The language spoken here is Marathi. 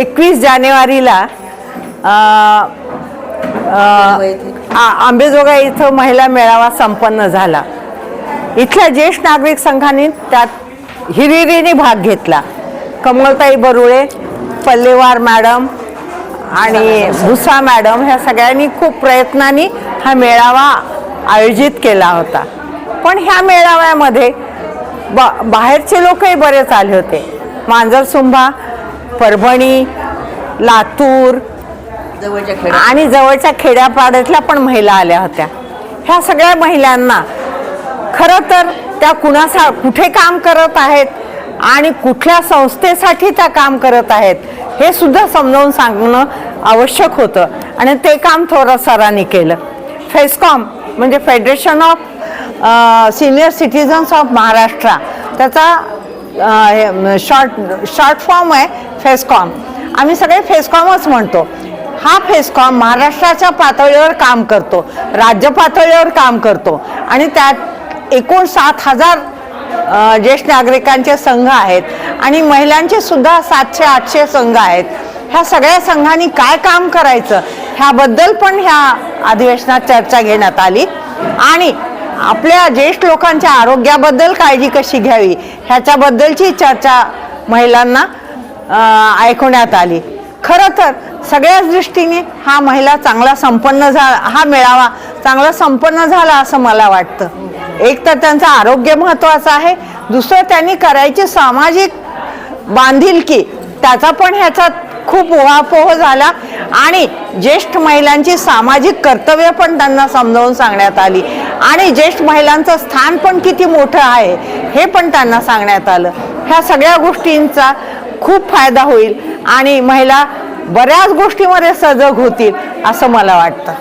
एकवीस जानेवारीला आंबेजोगा आंबेजोगाई इथं महिला मेळावा संपन्न झाला. इथल्या ज्येष्ठ नागरिक संघाने त्यात हिरिरीने भाग घेतला. कमलताई बरुळे पल्लेवार मॅडम आणि भुसा मॅडम ह्या सगळ्यांनी खूप प्रयत्नांनी हा मेळावा आयोजित केला होता. पण ह्या मेळाव्यामध्ये बा बाहेरचे लोकही बरेच आले होते. मांजरसुंभा परभणी लातूर जवळच्या आणि जवळच्या खेड्यापाड्यातल्या पण महिला आल्या होत्या. ह्या सगळ्या महिलांना खरं तर त्या कुणासा कुठे काम करत आहेत आणि कुठल्या संस्थेसाठी त्या काम करत आहेत हे सुद्धा समजावून सांगणं आवश्यक होतं. आणि ते काम थोडं सरांनी केलं. फेस्कॉम म्हणजे federation of senior citizens of Maharashtra. त्याचा शॉर्ट शॉर्ट फॉर्म आहे फेसकॉम आम्ही सगळे फेसकॉमच म्हणतो. हा फेसकॉम महाराष्ट्राच्या पातळीवर काम करतो राज्य पातळीवर काम करतो. आणि त्यात एकूण सात हजार ज्येष्ठ नागरिकांचे संघ आहेत आणि महिलांचे सुद्धा सातशे आठशे संघ आहेत. ह्या सगळ्या संघांनी काय काम करायचं? ह्याबद्दल पण ह्या अधिवेशनात चर्चा घेण्यात आली. आणि आपल्या ज्येष्ठ लोकांच्या आरोग्याबद्दल काळजी कशी घ्यावी? ह्याच्याबद्दलची चर्चा महिलांना ऐकवण्यात आली. खरं तर सगळ्याच दृष्टीने हा महिला चांगला संपन्न झाला हा मेळावा चांगला संपन्न झाला असं मला वाटतं. एक तर त्यांचं आरोग्य महत्त्वाचं आहे. दुसरं त्यांनी करायची सामाजिक बांधिलकी त्याचा पण ह्याचा खूप ओहापोह झाला. आणि ज्येष्ठ महिलांची सामाजिक कर्तव्य पण त्यांना समजावून सांगण्यात आली. आणि ज्येष्ठ महिलांचं स्थान पण किती मोठं आहे हे पण त्यांना सांगण्यात आलं. ह्या सगळ्या गोष्टींचा खूप फायदा होईल आणि महिला बऱ्याच गोष्टीमध्ये सजग होतील असं मला वाटतं.